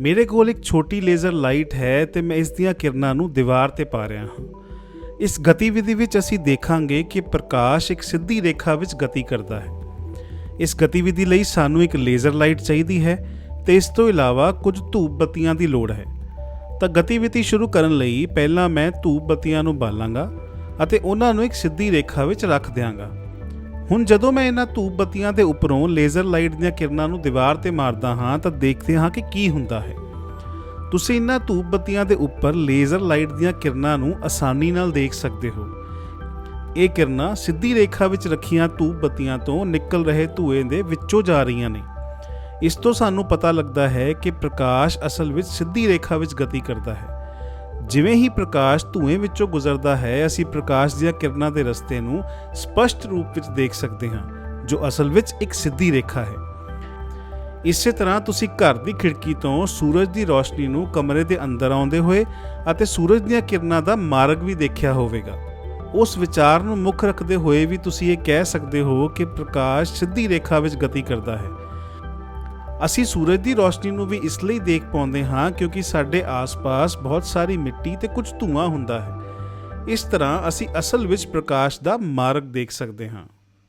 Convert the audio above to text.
ਮੇਰੇ ਕੋਲ ਇੱਕ ਛੋਟੀ ਲੇਜ਼ਰ ਲਾਈਟ ਹੈ ਤੇ ਮੈਂ ਇਸ ਦੀਆਂ ਕਿਰਨਾਂ ਨੂੰ ਦੀਵਾਰ ਤੇ ਪਾ ਰਿਹਾ ਹਾਂ। ਇਸ ਗਤੀਵਿਧੀ ਵਿੱਚ ਅਸੀਂ ਦੇਖਾਂਗੇ ਕਿ ਪ੍ਰਕਾਸ਼ ਇੱਕ ਸਿੱਧੀ ਰੇਖਾ ਵਿੱਚ ਗਤੀ ਕਰਦਾ ਹੈ। ਇਸ ਗਤੀਵਿਧੀ ਲਈ ਸਾਨੂੰ ਇੱਕ ਲੇਜ਼ਰ ਲਾਈਟ ਚਾਹੀਦੀ ਹੈ ਤੇ ਇਸ ਤੋਂ ਇਲਾਵਾ ਕੁਝ ਧੂਪ ਬੱਤੀਆਂ ਦੀ ਲੋੜ ਹੈ। ਤਾਂ ਗਤੀਵਿਧੀ ਸ਼ੁਰੂ ਕਰਨ ਲਈ ਪਹਿਲਾਂ ਮੈਂ ਧੂਪ ਬੱਤੀਆਂ ਨੂੰ ਬਾਲਾਂਗਾ ਅਤੇ ਉਹਨਾਂ ਨੂੰ ਇੱਕ ਸਿੱਧੀ ਰੇਖਾ ਵਿੱਚ ਰੱਖ ਦਿਆਂਗਾ। ਹੁਣ ਜਦੋਂ ਮੈਂ ਇਹਨਾਂ ਧੂਪ ਬੱਤੀਆਂ ਦੇ ਉੱਪਰੋਂ ਲੇਜ਼ਰ ਲਾਈਟ ਦੀਆਂ ਕਿਰਨਾਂ ਨੂੰ ਦੀਵਾਰ ਤੇ ਮਾਰਦਾ ਹਾਂ ਤਾਂ ਦੇਖਦੇ ਹਾਂ ਕਿ ਕੀ ਹੁੰਦਾ ਹੈ। ਤੁਸੀਂ ਇਹਨਾਂ ਧੂਪ ਬੱਤੀਆਂ ਦੇ ਉੱਪਰ ਲੇਜ਼ਰ ਲਾਈਟ ਦੀਆਂ ਕਿਰਨਾਂ ਨੂੰ ਆਸਾਨੀ ਨਾਲ ਦੇਖ ਸਕਦੇ ਹੋ। ਇਹ ਕਿਰਨਾਂ ਸਿੱਧੀ ਰੇਖਾ ਵਿੱਚ ਰੱਖੀਆਂ ਧੂਪ ਬੱਤੀਆਂ ਤੋਂ ਨਿਕਲ ਰਹੇ ਧੂਏ ਦੇ ਵਿੱਚੋਂ ਜਾ ਰਹੀਆਂ ਨੇ। ਇਸ ਤੋਂ ਸਾਨੂੰ ਪਤਾ ਲੱਗਦਾ ਹੈ ਕਿ ਪ੍ਰਕਾਸ਼ ਅਸਲ ਵਿੱਚ ਸਿੱਧੀ ਰੇਖਾ ਵਿੱਚ ਗਤੀ ਕਰਦਾ ਹੈ। ਜਿਵੇਂ ਹੀ ਪ੍ਰਕਾਸ਼ ਧੂਏ ਵਿੱਚੋਂ ਗੁਜ਼ਰਦਾ ਹੈ, ਅਸੀਂ ਪ੍ਰਕਾਸ਼ ਦੀਆਂ ਕਿਰਨਾਂ ਦੇ ਰਸਤੇ ਨੂੰ ਸਪਸ਼ਟ ਰੂਪ ਵਿੱਚ ਦੇਖ ਸਕਦੇ ਹਾਂ, ਜੋ ਅਸਲ ਵਿੱਚ ਇੱਕ ਸਿੱਧੀ ਰੇਖਾ ਹੈ। ਇਸੇ ਤਰ੍ਹਾਂ ਤੁਸੀਂ ਘਰ ਦੀ ਖਿੜਕੀ ਤੋਂ ਸੂਰਜ ਦੀ ਰੋਸ਼ਨੀ ਨੂੰ ਕਮਰੇ ਦੇ ਅੰਦਰ ਆਉਂਦੇ ਹੋਏ ਅਤੇ ਸੂਰਜ ਦੀਆਂ ਕਿਰਨਾਂ ਦਾ ਮਾਰਗ ਵੀ ਦੇਖਿਆ ਹੋਵੇਗਾ। ਉਸ ਵਿਚਾਰ ਨੂੰ ਮੁੱਖ ਰੱਖਦੇ ਹੋਏ ਵੀ ਤੁਸੀਂ ਇਹ ਕਹਿ ਸਕਦੇ ਹੋ ਕਿ ਪ੍ਰਕਾਸ਼ ਸਿੱਧੀ ਰੇਖਾ ਵਿੱਚ ਗਤੀ ਕਰਦਾ ਹੈ। ਅਸੀਂ ਸੂਰਜ ਦੀ ਰੋਸ਼ਨੀ ਨੂੰ ਵੀ ਇਸ ਲਈ ਦੇਖ ਪਾਉਂਦੇ ਹਾਂ ਕਿਉਂਕਿ ਸਾਡੇ ਆਸ-ਪਾਸ ਬਹੁਤ ਸਾਰੀ ਮਿੱਟੀ ਤੇ ਕੁਝ ਧੂਆਂ ਹੁੰਦਾ ਹੈ। ਇਸ ਤਰ੍ਹਾਂ ਅਸੀਂ ਅਸਲ ਵਿੱਚ ਪ੍ਰਕਾਸ਼ ਦਾ ਮਾਰਗ ਦੇਖ ਸਕਦੇ ਹਾਂ।